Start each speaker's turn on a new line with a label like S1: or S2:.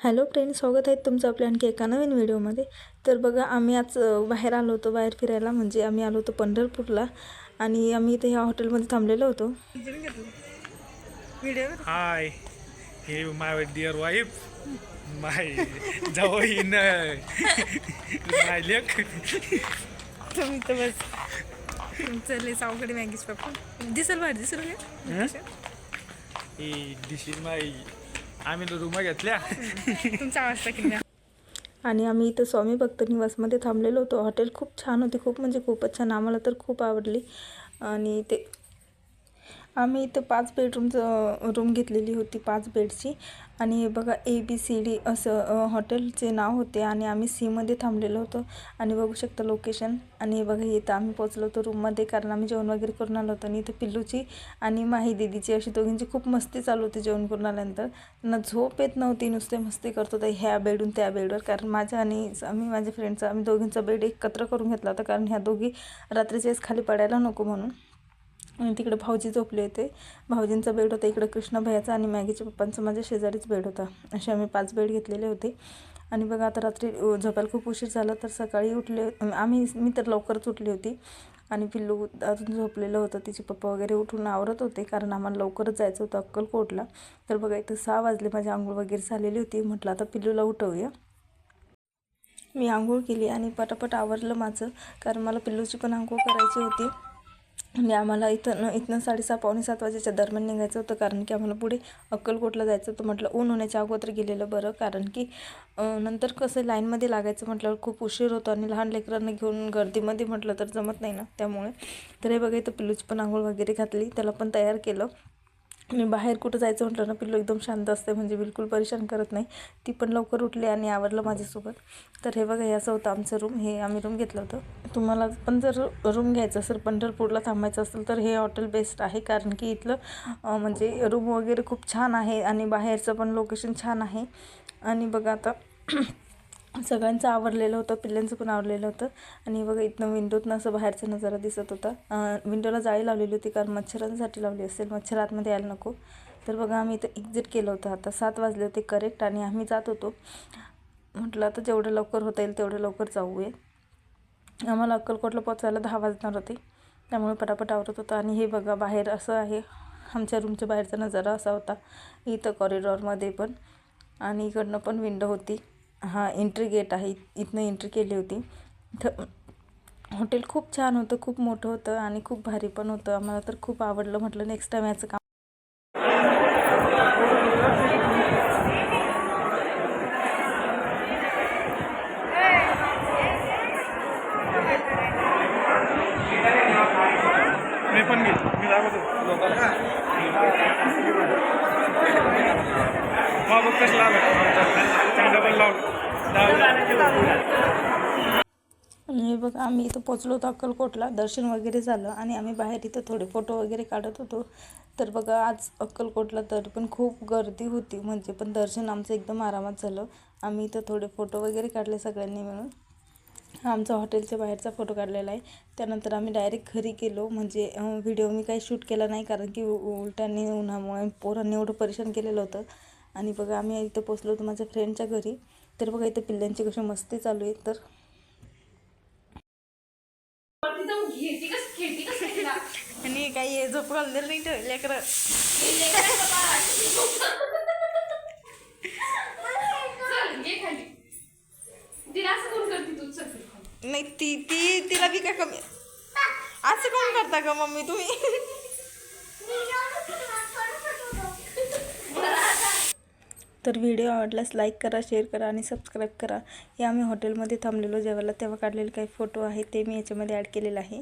S1: Hello friend स्वागत आहे तुमचं आपल्या आणखी एका नवीन व्हिडिओमध्ये. तर बघा आम्ही आज बाहेर आलो होतो बाहेर फिरायला. म्हणजे आम्ही आलो होतो पंढरपूरला आणि आम्ही इथे ह्या हॉटेलमध्ये थांबलेलो होतो.
S2: हाय. Hey my dear wife. माय जावईन माय लेख.
S3: तुम्ही तर बस. तुमचं सावकडे मॅगीच पप्पा. दिसल बाहेर दिसल
S2: हे? दिस इज माय आम्ही रूम घेतल्या.
S3: तुमचा आवाज मी
S1: आणि आम्ही इथं स्वामी भक्त निवासमध्ये थांबलेलो होतो. हॉटेल खूप छान होती. खूप म्हणजे खूपच छान. आम्हाला तर खूप आवडली. आणि ते आम्ही इथं पाच बेडरूमचं रूम घेतलेली होती पाच बेडची आणि हे बघा ए बी सी डी असं हॉटेलचे नाव होते आणि आम्ही सीमध्ये थांबलेलो होतो. आणि बघू शकता लोकेशन आणि हे बघा इथं आम्ही पोचलो होतो रूममध्ये कारण आम्ही जेवण वगैरे करून आलो होतो. आणि इथं पिल्लूची आणि माही दिदीची अशी दोघींची खूप मस्ती चालू होती जेवण करून आल्यानंतर. त्यांना झोप येत नव्हती नुसते मस्ती करत होते ह्या बेडून त्या बेडवर कारण माझ्या आणि आम्ही माझ्या फ्रेंडचा आम्ही दोघींचा बेड एकत्र करून घेतला होता. कारण ह्या दोघी रात्रीच्या वेळेस खाली पडायला नको म्हणून. आणि तिकडे भाऊजी झोपले होते. भाऊजींचा बेड होता इकडे कृष्णा भैयाचा आणि मॅगीच्या पप्पांचा. माझ्या शेजारीच बेड होता. असे आम्ही पाच बेड घेतलेले होते. आणि बघा आता रात्री झोपायला खूप उशीर झाला तर सकाळी उठले आम्ही मी तर लवकरच उठली होती. आणि पिल्लू अजून झोपलेलं होतं. तिचे पप्पा वगैरे उठून आवरत होते कारण आम्हाला लवकरच जायचं होतं अक्कलकोटला. तर बघा इथं सहा वाजले. माझी आंघोळ वगैरे झालेली होती. म्हटलं आता पिल्लूला उठवूया. मी आंघोळ केली आणि पटापट आवरलं माझं कारण मला पिल्लूची पण आंघोळ करायची होती. आणि आम्हाला इथं इथनं साडेसहा पावणे सात वाजेच्या दरम्यान निघायचं होतं कारण की आम्हाला पुढे अक्कलकोटला जायचं होतं म्हटलं. ऊन होण्याच्या अगोदर गेलेलं बरं कारण की नंतर कसं लाईनमध्ये लागायचं म्हटल्यावर खूप उशीर होतो आणि लहान लेकरांना घेऊन गर्दीमध्ये म्हटलं तर जमत नाही ना त्यामुळे. तर हे बघा इथं पिलूची पण आंघोळ वगैरे घातली त्याला पण तयार केलं. आणि बाहेर कुठं जायचं म्हटलं ना पिल्लू एकदम शांत असते म्हणजे बिलकुल परेशान करत नाही. ती पण लवकर उठली आणि आवरलं माझ्यासोबत. तर हे बघा हे असं होतं आमचं रूम. हे आम्ही रूम घेतलं होतं. तुम्हाला पण जर रूम घ्यायचं असेल पंढरपूरला थांबायचं असेल तर हे हॉटेल बेस्ट आहे. कारण की इथलं म्हणजे रूम वगैरे खूप छान आहे आणि बाहेरचं पण लोकेशन छान आहे. आणि बघा आता सगळ्यांचं आवरलेलं होतं पिल्ल्यांचं पण आवरलेलं होतं. आणि बघा इथनं विंडोतनं असं बाहेरचा नजारा दिसत होता. विंडोला जाळी लावलेली होती कारण मच्छरांसाठी लावली असेल. मच्छर आतमध्ये यायला नको. तर बघा आम्ही इथं एक्झिट केलं होतं. आता सात वाजले होते करेक्ट आणि आम्ही जात होतो. म्हटलं आता जेवढं लवकर होता येईल तेवढं लवकर जाऊये. आम्हाला अक्कलकोटला पोचायला दहा वाजणार होते. त्यामुळे पटापट आवरत होतं. आणि हे बघा बाहेर असं आहे. आमच्या रूमच्या बाहेरचा नजारा असा होता. इथं कॉरिडॉरमध्ये पण. आणि इकडनं पण विंडो होती. हा एंट्री गेट आहे. इथनं एंट्री केली होती. इथं हॉटेल खूप छान होतं खूप मोठं होतं आणि खूप भारी पण होतं. आम्हाला तर खूप आवडलं. म्हटलं नेक्स्ट टाईम याचं काम
S2: मी मग बघ कसं डबल लावलं
S1: आणि बघा आम्ही इथं पोचलो होतो अक्कलकोटला. दर्शन वगैरे झालं आणि आम्ही बाहेर इथं थोडे फोटो वगैरे काढत होतो. तर बघा आज अक्कलकोटला तर पण खूप गर्दी होती. म्हणजे पण दर्शन आमचं एकदम आरामात झालं. आम्ही इथं थोडे फोटो वगैरे काढले सगळ्यांनी मिळून. हा आमचा हॉटेलच्या बाहेरचा फोटो काढलेला आहे. त्यानंतर आम्ही डायरेक्ट घरी गेलो. म्हणजे व्हिडिओ मी काही शूट केला नाही कारण की उ- उन्हामुळे पोरांनी एवढं परेशान केलेलं होतं. आणि बघा आम्ही इथं पोचलो होतो माझ्या फ्रेंडच्या घरी. तर बघा इथं पिल्लांची कशी मस्ती चालू आहे. तर
S3: आणि काही झोप घालणार नाही ठेवले लेकरं. ती तिला काय कमी? असं कोण करता का मम्मी तुम्ही?
S1: तर व्हिडिओ आवडल्यास लाईक करा शेअर करा आणि सबस्क्राईब करा. हे आम्ही हॉटेलमध्ये थांबलेलो जेवायला तेव्हा काढलेले काही फोटो आहेत ते मी याच्यामध्ये ॲड केलेलं आहे.